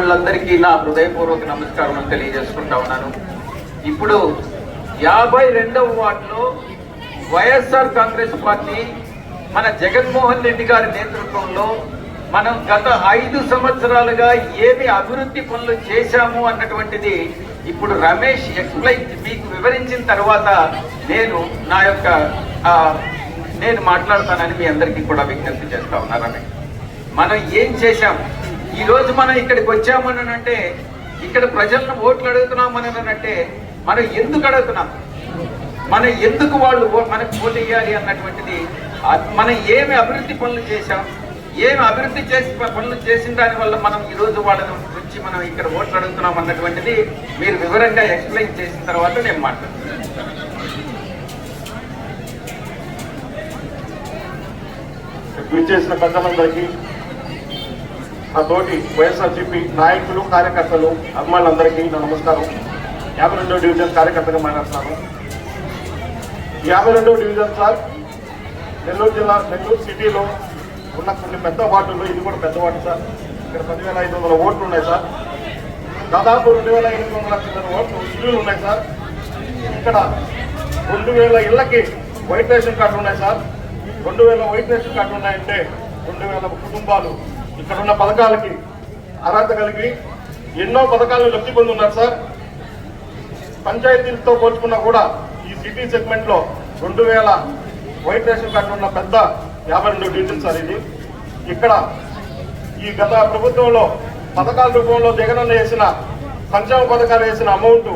సోదరిమణులందరికీ నా హృదయపూర్వక నమస్కారం తెలియజేసుకుంటా ఉన్నాను. ఇప్పుడు యాభై రెండవ వార్డులో వైఎస్ఆర్ కాంగ్రెస్ పార్టీ మన జగన్మోహన్ రెడ్డి గారి నేతృత్వంలో మనం గత ఐదు సంవత్సరాలుగా ఏమి అభివృద్ధి పనులు చేశాము అన్నటువంటిది ఇప్పుడు రమేష్ ఎక్స్ప్లెయిన్ మీకు వివరించిన తర్వాత నేను నా యొక్క నేను మాట్లాడతానని మీ అందరికీ కూడా విజ్ఞప్తి చేస్తా ఉన్నారని మనం ఏం చేశాం? ఈరోజు మనం ఇక్కడికి వచ్చామని అంటే ఇక్కడ ప్రజలను ఓట్లు అడుగుతున్నామని అంటే మనం ఎందుకు అడుగుతున్నాం? మనం ఎందుకు వాళ్ళు మనకు ఓటు వేయాలి అన్నటువంటిది మనం ఏమి అభివృద్ధి పనులు చేశాం ఏమి అభివృద్ధి చేసి పనులు చేసిన దాని వల్ల మనం ఈరోజు రోజు వాళ్ళని వచ్చి మనం ఇక్కడ ఓట్లు అడుగుతున్నాం అన్నటువంటిది మీరు వివరంగా ఎక్స్ప్లెయిన్ చేసిన తర్వాత నేను మాట్లాడుతాను. చేసిన పెద్దలందరికీ నా తోటి వైఎస్ఆర్సీపీ నాయకులు కార్యకర్తలు అభిమానులందరికీ నా నమస్కారం. యాభై రెండో డివిజన్ కార్యకర్తగా మాట్లాడుతున్నాను. యాభై రెండో డివిజన్ సార్ నెల్లూరు జిల్లా నెల్లూరు సిటీలో ఉన్న కొన్ని పెద్ద వార్డుల్లో ఇది కూడా పెద్ద వార్డు సార్. ఇక్కడ పదివేల ఐదు వందల ఓట్లు ఉన్నాయి సార్. దాదాపు రెండు వేల ఎనిమిది వందల చిల్లర ఓట్లు ఇల్లులు ఉన్నాయి సార్. ఇక్కడ రెండు వేల ఇళ్ళకి వైట్ రేషన్ కార్డు ఉన్నాయి సార్. రెండు వేల వైట్ రేషన్ కార్డు ఉన్నాయంటే రెండు వేల కుటుంబాలు ఇక్కడ ఉన్న పథకాలకి అర్హత కలిగి ఎన్నో పథకాలను లబ్ధి పొందున్నారు సార్. పంచాయతీలతో పోల్చుకున్నా కూడా ఈ సిటీ సెగ్మెంట్లో రెండు వేల వైట్ రేషన్ కార్డు ఉన్న పెద్ద యాభై రెండు డివిజన్ సార్ ఇది. ఇక్కడ ఈ గత ప్రభుత్వంలో పథకాల రూపంలో జగనన్న వేసిన సంక్షేమ పథకాలు వేసిన అమౌంట్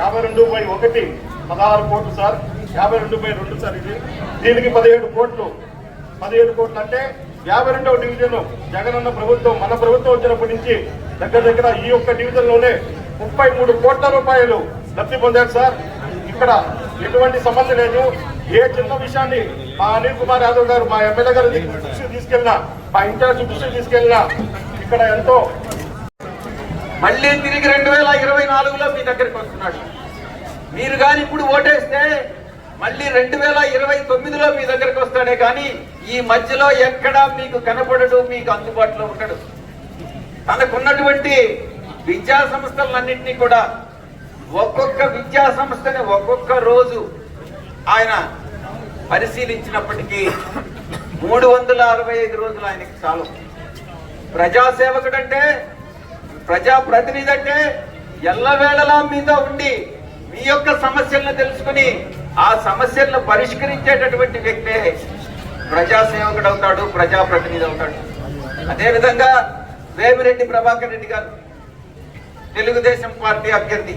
యాభై రెండు బై ఒకటి పదహారు కోట్లు సార్. యాభై రెండు బై రెండు సార్ ఇది. దీనికి పదిహేడు కోట్లు. పదిహేడు కోట్లు అంటే యాభై రెండవ డివిజన్ జగనన్న ప్రభుత్వం మన ప్రభుత్వం వచ్చినప్పటి నుంచి దగ్గర దగ్గర ఈ యొక్క డివిజన్లోనే ముప్పై మూడు కోట్ల రూపాయలు లబ్ధి పొందారు సార్. ఇక్కడ ఎటువంటి సమస్య లేదు. ఏ చిన్న విషయాన్ని మా అనిల్ కుమార్ యాదవ్ గారు మా ఎమ్మెల్యే గారు దృష్టికి తీసుకెళ్ళినా మా ఇన్ఛార్జ్ దృష్టికి తీసుకెళ్ళినా ఇక్కడ ఎంతో మళ్ళీ తిరిగి రెండు వేల ఇరవై నాలుగులో మీ దగ్గరికి వస్తున్నాడు. మీరు కానీ ఇప్పుడు ఓటేస్తే మళ్ళీ రెండు వేల ఇరవై తొమ్మిదిలో మీ దగ్గరికి వస్తాడే కానీ ఈ మధ్యలో ఎక్కడా మీకు కనపడడు మీకు అందుబాటులో ఉండడు. తనకున్నటువంటి విద్యా సంస్థలన్నింటినీ కూడా ఒక్కొక్క విద్యా సంస్థని ఒక్కొక్క రోజు ఆయన పరిశీలించినప్పటికీ మూడు వందల అరవై ఐదు రోజులు ఆయనకి చాలు. ప్రజాసేవకుడంటే ప్రజా ప్రజాప్రతినిధి అంటే ఎల్లవేళలా మీతో ఉండి మీ యొక్క సమస్యలను తెలుసుకుని ఆ సమస్యలను పరిష్కరించేటటువంటి వ్యక్తే ప్రజాసేవకుడు అవుతాడు ప్రజాప్రతినిధి అవుతాడు. అదేవిధంగా వేమిరెడ్డి ప్రభాకర్ రెడ్డి గారు తెలుగుదేశం పార్టీ అభ్యర్థి.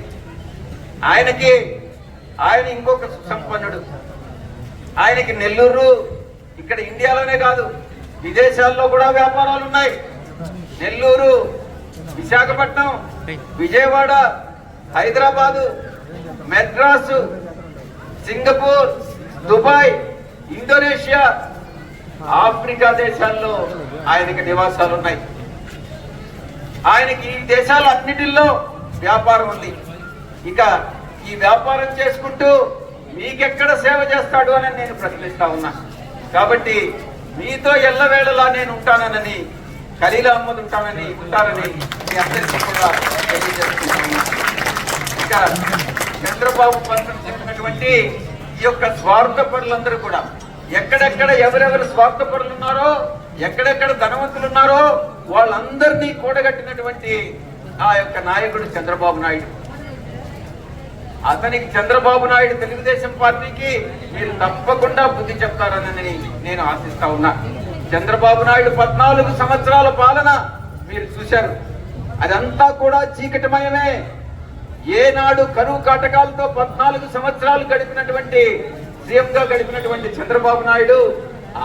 ఆయనకి ఆయన ఇంకొక సంపన్నుడు. ఆయనకి నెల్లూరు ఇక్కడ ఇండియాలోనే కాదు విదేశాల్లో కూడా వ్యాపారాలు ఉన్నాయి. Nellore Visakhapatnam Vijayawada Hyderabad Madras Singapore Dubai Indonesia Africa దేశాల్లో ఆయనకి నివాసాలు ఉన్నాయి. ఆయనకి ఈ దేశాలు అన్నిటిల్లో వ్యాపారం ఉంది. ఇక ఈ వ్యాపారం చేసుకుంటూ మీకెక్కడ సేవ చేస్తాడు అని నేను ప్రశ్నిస్తా ఉన్నా. కాబట్టి మీతో ఎల్లవేళలా నేను ఉంటానని ఖలీలా అహ్మద్ ఉంటానని ఉంటారని మీ అందరికీ కూడా తెలియజేస్తున్నా ఇక చంద్రబాబు పంతులు చెప్పినటువంటి ఈ యొక్క స్వార్థ పనులందరూ కూడా ఎక్కడెక్కడ ఎవరెవరు స్వార్థపరులు ఉన్నారో ఎక్కడెక్కడ ధనవంతులు ఉన్నారో వాళ్ళందరినీ కూడగట్టినటువంటి ఆ యొక్క నాయకుడు చంద్రబాబు నాయుడు. అతనికి చంద్రబాబు నాయుడు తెలుగుదేశం పార్టీకి మీరు తప్పకుండా బుద్ధి చెప్తారని నేను ఆశిస్తా ఉన్నా. చంద్రబాబు నాయుడు పద్నాలుగు సంవత్సరాల పాలన మీరు చూశారు. అదంతా కూడా చీకటిమయమే. ఏనాడు కరువు కాటకాలతో పద్నాలుగు సంవత్సరాలు గడిపినటువంటి సీఎంగా గడిపినటువంటి చంద్రబాబు నాయుడు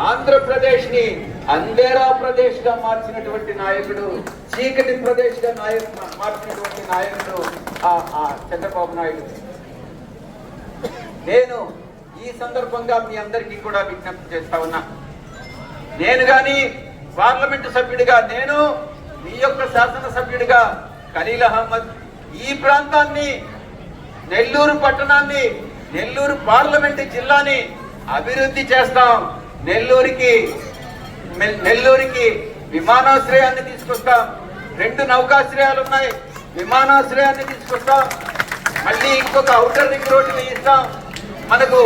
ఆంధ్రప్రదేశ్ని అంధేరా ప్రదేశ్గా మార్చినటువంటి నాయకుడు చీకటి ప్రదేశ్గా నాయకు మార్చినటువంటి నాయకుడు ఆ ఆ చంద్రబాబు నాయుడు. నేను ఈ సందర్భంగా మీ అందరికీ కూడా విజ్ఞప్తి చేస్తా ఉన్నా. నేను గాని పార్లమెంటు సభ్యుడిగా నేను మీ యొక్క శాసనసభ్యుడిగా ఖలీల్ అహ్మద్ ఈ ప్రాంతాన్ని నెల్లూరు పట్టణాన్ని నెల్లూరు పార్లమెంటు జిల్లాని అభివృద్ధి చేస్తాం. నెల్లూరికి నెల్లూరికి విమానాశ్రయాన్ని తీసుకొస్తాం. రెండు నౌకాశ్రయాలు ఉన్నాయి. విమానాశ్రయాన్ని తీసుకొస్తాం. మళ్ళీ ఇంకొక అవుటర్ రింగ్ రోడ్డు వేయిస్తాం మనకు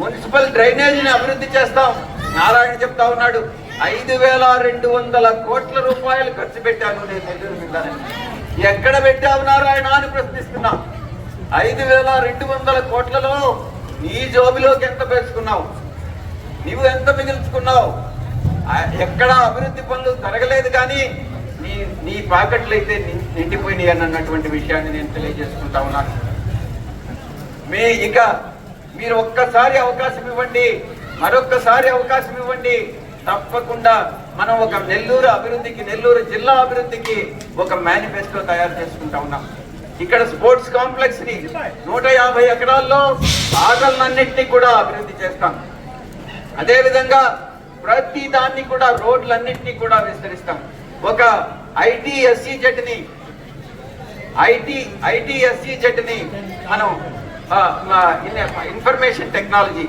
మున్సిపల్ డ్రైనేజీని అభివృద్ధి చేస్తాం. నారాయణ చెప్తా ఉన్నాడు. ఐదు వేల రెండు వందల కోట్ల రూపాయలు ఖర్చు పెట్టాను నేను నెల్లూరు మీద ఎక్కడ పెట్టావు నారాయణ అని ప్రశ్నిస్తున్నా. ఐదు వేల రెండు వందల కోట్లలో నీ జోబిలోకి ఎంత పెంచుకున్నావు నువ్వు ఎంత మిగిల్చుకున్నావు? ఎక్కడ అభివృద్ధి పనులు జరగలేదు కానీ నీ నీ పాకెట్లు అయితే నిండిపోయినాయి అని అన్నటువంటి విషయాన్ని నేను తెలియజేసుకుంటా ఉన్నాను మే ఇక మీరు ఒక్కసారి అవకాశం ఇవ్వండి మరొక్కసారి అవకాశం ఇవ్వండి. తప్పకుండా మనం ఒక నెల్లూరు అభివృద్ధికి నెల్లూరు జిల్లా అభివృద్ధికి ఒక మేనిఫెస్టో తయారు చేసుకుంటా ఉన్నాం. ఇక్కడ స్పోర్ట్స్ కాంప్లెక్స్ని నూట యాభై ఎకరాల్లో ఆటలన్నింటినీ కూడా అభివృద్ధి చేస్తాం. అదే విధంగా ప్రతి దాన్ని కూడా రోడ్లన్నింటినీ కూడా విస్తరిస్తాం. ఒక ఐటీఎస్సీ జట్టుని ఐటీ ఐటీఎస్సీ జట్టుని మనం ఇన్ఫర్మేషన్ టెక్నాలజీ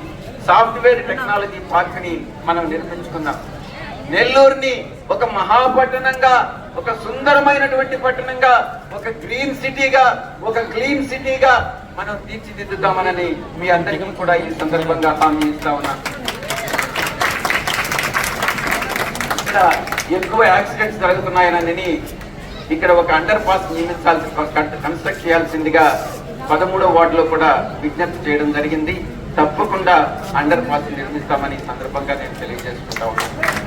సాఫ్ట్వేర్ టెక్నాలజీ పార్క్ని మనం నిర్మించుకుందాం నెల్లూరుని ఒక మహాపట్టణంగా ఒక సుందరమైనటువంటి పట్టణంగా ఒక గ్రీన్ సిటీగా ఒక క్లీన్ సిటీగా మనం తీర్చిదిద్దుతామనని మీ అందరికీ కూడా ఈ సందర్భంగా హామీ ఇస్తా ఉన్నాను ఇక్కడ ఎక్కువ యాక్సిడెంట్స్ జరుగుతున్నాయనని ఇక్కడ ఒక అండర్ పాస్ నియమించాల్సి కన్స్ట్రక్ట్ చేయాల్సిందిగా పదమూడో వార్డులో కూడా విజ్ఞప్తి చేయడం జరిగింది. తప్పకుండా అండర్ పాస్ నిర్మిస్తామని ఈ సందర్భంగా నేను తెలియజేసుకుంటా ఉన్నాను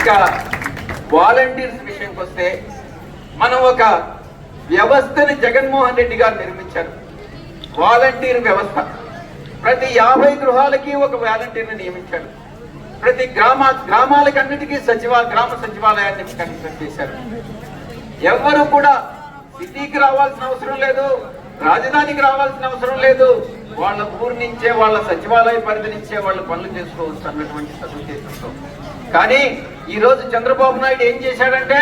ఇక వాలంటీర్స్ విషయంకి వస్తే మనం ఒక వ్యవస్థని జగన్మోహన్ రెడ్డి గారు నిర్మించారు. వాలంటీర్ వ్యవస్థ. ప్రతి యాభై గృహాలకి ఒక వాలంటీర్ని నియమించాడు ప్రతి గ్రామ గ్రామాలకన్నిటికీ సచివ గ్రామ సచివాలయాన్ని కన్స్ట్రక్ట్ చేశారు. ఎవరు కూడా సిటీకి రావాల్సిన అవసరం లేదు రాజధానికి రావాల్సిన అవసరం లేదు. వాళ్ళ ఊరు నుంచే వాళ్ళ సచివాలయ పరిధి నుంచే వాళ్ళు పనులు చేసుకోవచ్చు అన్నటువంటి సదుద్దేశంతో. కానీ ఈరోజు చంద్రబాబు నాయుడు ఏం చేశాడంటే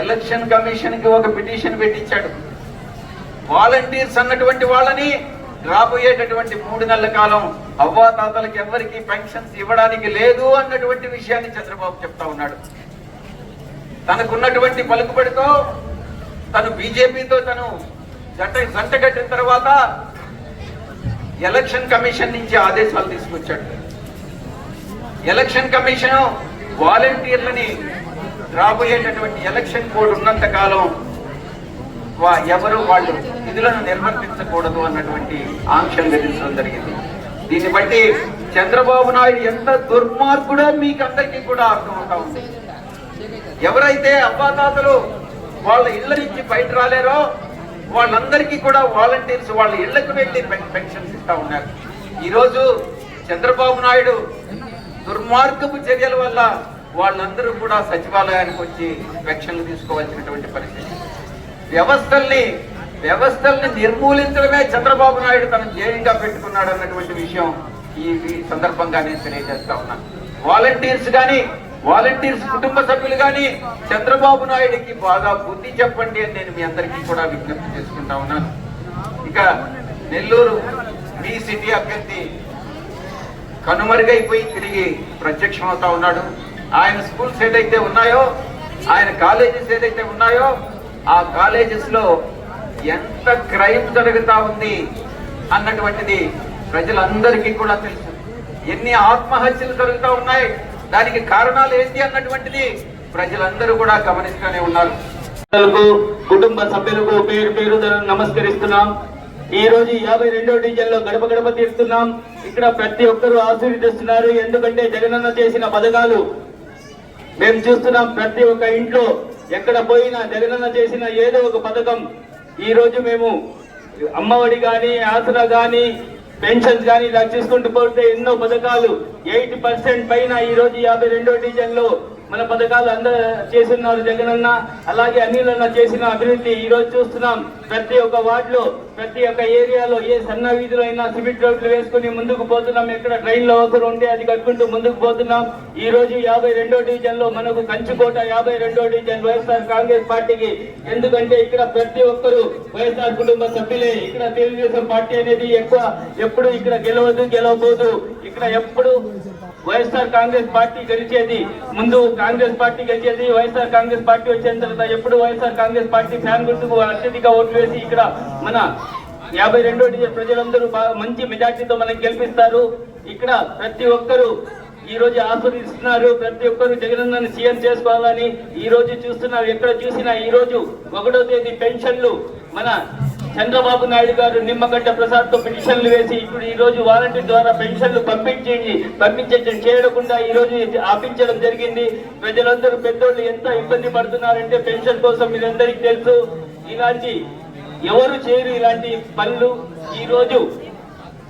ఎలక్షన్ కమిషన్కి ఒక పిటిషన్ పెట్టించాడు. వాలంటీర్స్ అన్నటువంటి వాళ్ళని రాబోయేటటువంటి మూడు నెలల కాలం అవ్వాతాతలకు ఎవరికి పెన్షన్స్ ఇవ్వడానికి లేదు అన్నటువంటి విషయాన్ని చంద్రబాబు చెప్తా ఉన్నాడు. తనకున్నటువంటి పలుకుబడితో తను బీజేపీతో తను జంట జంట కట్టిన తర్వాత ఎలక్షన్ కమిషన్ నుంచి ఆదేశాలు తీసుకొచ్చాడు. ఎలక్షన్ కమిషన్ వాలంటీర్లని రాబోయేటటువంటి ఎలక్షన్ బోర్డు ఉన్నంత కాలం వా- ఎవరు వాళ్ళు విధులను నిర్వర్తించకూడదు అన్నటువంటి ఆంక్షలు విధించడం జరిగింది. దీన్ని బట్టి చంద్రబాబు నాయుడు ఎంత దుర్మార్గుడో మీకు అందరికీ కూడా అర్థమవుతా ఉంది. ఎవరైతే అవ్వాతాతలు వాళ్ళ ఇళ్ళ నుంచి బయట రాలేరో వాళ్ళందరికీ కూడా వాలంటీర్స్ వాళ్ళ ఇళ్ళకు వెళ్ళి పెన్షన్స్ ఇస్తా ఉన్నారు. ఈరోజు చంద్రబాబు నాయుడు దుర్మార్గపు చర్యల వల్ల వాళ్ళందరూ కూడా సచివాలయానికి వచ్చి పెన్షన్లు తీసుకోవాల్సినటువంటి పరిస్థితి. వ్యవస్థల్ని వ్యవస్థల్ని నిర్మూలించడమే చంద్రబాబు నాయుడు తన ధ్యేయంగా పెట్టుకున్నాడు అన్నటువంటి విషయం ఈ సందర్భంగానే సందర్భంగా నేను తెలియజేస్తా ఉన్నా. వాలంటీర్స్ కానీ వాలంటీర్స్ కుటుంబ సభ్యులు కానీ చంద్రబాబు నాయుడికి బాగా బుద్ధి చెప్పండి అని నేను మీ అందరికీ కూడా విజ్ఞప్తి చేసుకుంటా ఉన్నాను. ఇక నెల్లూరు మీ సిటీ అభ్యర్థి కనుమరుగైపోయి తిరిగి ప్రత్యక్షమవుతా ఉన్నాడు. ఆయన స్కూల్స్ ఏదైతే ఉన్నాయో ఆయన కాలేజెస్ ఏదైతే ఉన్నాయో ఆ కాలేజెస్లో ఎంత క్రైమ్ జరుగుతా ఉంది అన్నటువంటిది ప్రజలందరికీ కూడా తెలుసు. ఎన్ని ఆత్మహత్యలు జరుగుతూ ఉన్నాయి దానికి కారణాలు ఏంటి అన్నటువంటిది ప్రజలందరూ కూడా గమనిస్తూనే ఉన్నారు. కుటుంబ సభ్యులకు పేరు పేరు నమస్కరిస్తున్నాం. ఈ రోజు యాభై రెండో డివిజన్లో గడప గడప తీరుతున్నాం ఇక్కడ ప్రతి ఒక్కరూ ఆశీర్వదిస్తున్నారు. ఎందుకంటే జగనన్న చేసిన పథకాలు మేము చూస్తున్నాం. ప్రతి ఒక్క ఇంట్లో ఎక్కడ పోయినా జగనన్న చేసిన ఏదో ఒక పథకం. ఈ రోజు మేము అమ్మఒడి గాని ఆసరా గాని పెన్షన్స్ గాని ఇలా చూసుకుంటూ పోతే ఎన్నో పథకాలు. ఎయిటీ పర్సెంట్ పైన ఈ రోజు యాభై రెండో డివిజన్లో మన పథకాలు అంద చేస్తున్నారు జగనన్న అలాగే అనిలన్న చేసిన అభివృద్ధి ఈ రోజు చూస్తున్నాం. ప్రతి ఒక్క వార్డులో ప్రతి ఒక్క ఏరియాలో ఏ సన్న వీధిలో అయినా సిమెంట్ రోడ్లు వేసుకుని ముందుకు పోతున్నాం. ఎక్కడ ట్రైన్లో అవసరం ఉంటే అది కట్టుకుంటూ ముందుకు పోతున్నాం. ఈ రోజు యాభై రెండో డివిజన్లో మనకు కంచుకోట యాభై రెండో డివిజన్ వైఎస్ఆర్ కాంగ్రెస్ పార్టీకి. ఎందుకంటే ఇక్కడ ప్రతి ఒక్కరు వైఎస్ఆర్ కుటుంబ సభ్యులే. ఇక్కడ తెలుగుదేశం పార్టీ అనేది ఎక్కువ ఎప్పుడు ఇక్కడ గెలవదు గెలవబోదు ఇక్కడ ఎప్పుడు వైఎస్ఆర్ కాంగ్రెస్ పార్టీ గెలిచేది ముందు కాంగ్రెస్ పార్టీ గెలిచేది వైఎస్ఆర్ కాంగ్రెస్ పార్టీ వచ్చిన తర్వాత ఎప్పుడు వైఎస్ఆర్ కాంగ్రెస్ పార్టీ ఫ్యాన్ గుర్తుకు అత్యధిక ఓట్లు వేసి ఇక్కడ మన యాభై రెండో ప్రజలందరూ మంచి మెజార్టీతో మనకి గెలిపిస్తారు. ఇక్కడ ప్రతి ఒక్కరూ ఈ రోజు ఆస్వాదిస్తున్నారు. ప్రతి ఒక్కరు జగనన్నను సీఎం చేసుకోవాలని ఈ రోజు చూస్తున్నారు. ఎక్కడ చూసినా ఈ రోజు ఒకటో తేదీ పెన్షన్లు మన చంద్రబాబు నాయుడు గారు నిమ్మగడ్డ ప్రసాద్తో పిటిషన్లు వేసి ఇప్పుడు ఈ రోజు వాలంటీర్ ద్వారా పెన్షన్లు పంపించి పంపించడం చేయకుండా ఈ రోజు ఆపించడం జరిగింది. ప్రజలందరూ పెద్దోళ్ళు ఎంత ఇబ్బంది పడుతున్నారంటే పెన్షన్ కోసం మీరందరికీ తెలుసు. ఇలాంటి ఎవరు చేయరు ఇలాంటి పనులు. ఈ రోజు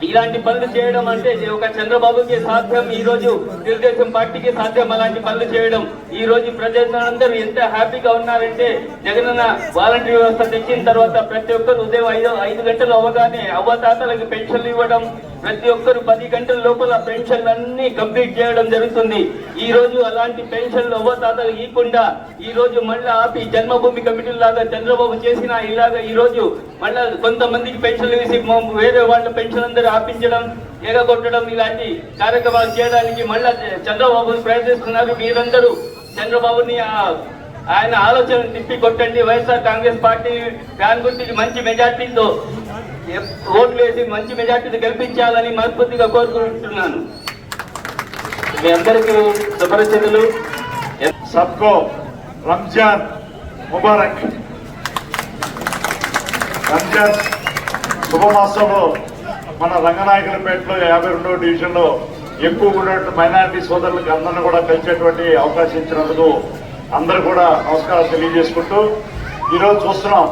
ఇలాంటి పనులు చేయడం అంటే ఒక చంద్రబాబుకి సాధ్యం ఈ రోజు తెలుగుదేశం పార్టీకి సాధ్యం అలాంటి పనులు చేయడం. ఈ రోజు ప్రజలందరూ ఎంత హ్యాపీగా ఉన్నారంటే జగనన్న వాలంటీర్ వ్యవస్థ తెచ్చిన తర్వాత ప్రతి ఒక్కరు ఉదయం ఐదు ఐదు గంటలు అవ్వగానే అవ్వతాతలకు పెన్షన్లు ఇవ్వడం ప్రతి ఒక్కరు పది గంటల లోపల పెన్షన్లు అన్ని కంప్లీట్ చేయడం జరుగుతుంది. ఈ రోజు అలాంటి పెన్షన్లు అవ్వతాతలు ఇవ్వకుండా ఈ రోజు మళ్ళీ ఆపి జన్మభూమి కమిటీ లాగా చంద్రబాబు చేసిన ఇలాగా ఈ రోజు మళ్ళీ కొంతమందికి పెన్షన్లు వేసి వేరే వాళ్ళ పెన్షన్ అందరూ ఆపించడం ఎగగొట్టడం ఇలాంటి కార్యక్రమాలు చేయడానికి మళ్ళీ చంద్రబాబుని ప్రయత్నిస్తున్నారు. మీరందరూ చంద్రబాబుని ఆయన ఆలోచన తిప్పి కొట్టండి. వైఎస్ఆర్ కాంగ్రెస్ పార్టీ దాని గురించి మంచి మెజార్టీతో ఓట్లు వేసి మంచి మెజార్టీతో గెలిపించాలని మనస్ఫూర్తిగా కోరుకుంటున్నాను. మీ అందరికీ శుభరచనలు సబ్కో రంజాన్ ముబారక్. రంజాన్ శుభమాసంలో మన రంగనాయకులపేటలో యాభై రెండవ డివిజన్లో ఎక్కువ ఉన్నటువంటి మైనారిటీ సోదరులకు అందరిని కూడా కలిసేటువంటి అవకాశం ఇచ్చినందుకు అందరూ కూడా నమస్కారం తెలియజేసుకుంటూ ఈరోజు చూస్తున్నాం.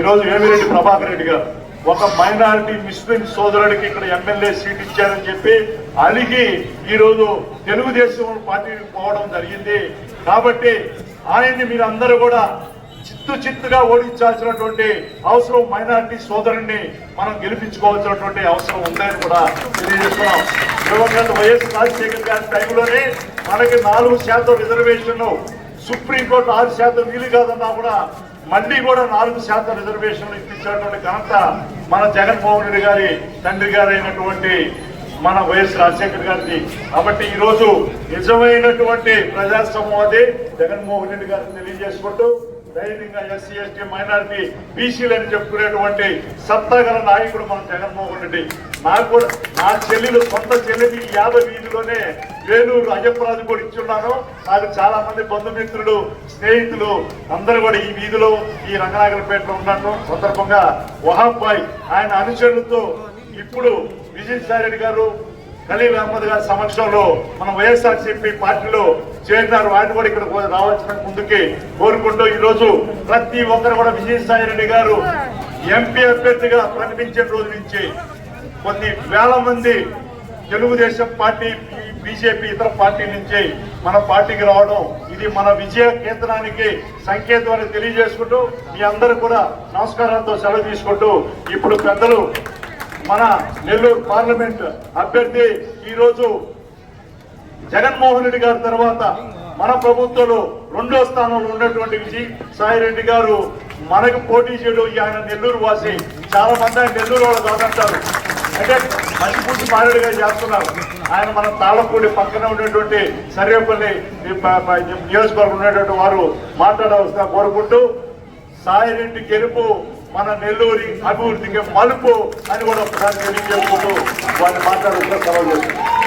ఈరోజు వేమిరెడ్డి ప్రభాకర్ రెడ్డి గారు ఒక మైనారిటీ ముస్లిం సోదరుడికి ఇక్కడ ఎమ్మెల్యే సీట్ ఇచ్చారని చెప్పి అలిగి ఈరోజు తెలుగుదేశం పార్టీ పోవడం జరిగింది. కాబట్టి ఆయన్ని మీరు అందరూ కూడా చిత్తు చిత్తుగా ఓడించాల్సినటువంటి అవసరం మైనారిటీ సోదరుణ్ణి మనం గెలిపించుకోవాల్సినటువంటి అవసరం ఉందని కూడా తెలియజేస్తున్నాం. దివంగత వైఎస్ రాజశేఖర్ గారి టైంలోనే మనకి నాలుగు శాతం రిజర్వేషన్లు సుప్రీంకోర్టు ఆరు శాతం వీలు కాదన్నా కూడా మళ్ళీ కూడా నాలుగు శాతం రిజర్వేషన్లు ఇప్పించినటువంటి ఘనత మన జగన్మోహన్ రెడ్డి గారి తండ్రి గారు అయినటువంటి మన వైఎస్ రాజశేఖర్ గారిది కాబట్టి ఈరోజు నిజమైనటువంటి ప్రజాస్వామ్యం అది జగన్మోహన్ రెడ్డి గారిని తెలియజేసుకుంటూ ధైర్యంగా ఎస్సీ ఎస్టీ మైనారిటీ బీసీలు అని చెప్పుకునేటువంటి సత్తాగల నాయకుడు మన జగన్మోహన్ రెడ్డి. నాకు కూడా నా చెల్లెలు సొంత చెల్లెలు యాభై వీధిలోనే వేలూరు అయ్యప్పరాజు కూడా ఇచ్చున్నాను. నాకు చాలా మంది బంధుమిత్రులు స్నేహితులు అందరూ కూడా ఈ వీధిలో ఈ రంగనాగరపేటలో ఉన్నాను. సందర్భంగా వహాబ్బాయ్ ఆయన అనుచరులతో ఇప్పుడు విజయసాయి రెడ్డి గారు ఖలీల్ అహ్మద్ గారి సమక్షంలో మన వైఎస్ఆర్సీపీ పార్టీలో చేరినారు. వారిని కూడా ఇక్కడ రావాల్సిన ముందుకి కోరుకుంటూ ఈరోజు ప్రతి ఒక్కరు కూడా విజయసాయి రెడ్డి గారు ఎంపీ అభ్యర్థిగా ప్రకటించిన రోజు నుంచి కొన్ని వేల మంది తెలుగుదేశం పార్టీ బీజేపీ ఇతర పార్టీ నుంచి మన పార్టీకి రావడం ఇది మన విజయ కేంద్రానికి సంకేతం అని తెలియజేసుకుంటూ మీ అందరూ కూడా నమస్కారాలతో సెలవు తీసుకుంటూ ఇప్పుడు పెద్దలు మన నెల్లూరు పార్లమెంట్ అభ్యర్థి ఈరోజు జగన్మోహన్ రెడ్డి గారి తర్వాత మన ప్రభుత్వంలో రెండో స్థానంలో ఉన్నటువంటి విజయ్ సాయి రెడ్డి గారు మనకు పోటీ చేయడం ఈ ఆయన నెల్లూరు వాసి. చాలా మంది ఆయన నెల్లూరు వాళ్ళు కాదంటారు. అంటే మంచిపూటి మారేడుగా చేస్తున్నారు. ఆయన మన తాళపూడి పక్కన ఉన్నటువంటి సర్వేపల్లి నియోజకవర్గం ఉన్నటువంటి వారు మాట్లాడవలసిన కోరుకుంటూ సాయిరెడ్డి గెలుపు మన నెల్లూరి అభివృద్ధికి మలుపు అని కూడా ఒకసారి తెలియజేసుకుంటూ వారిని మాట్లాడుతున్న సెలవు చేస్తున్నారు.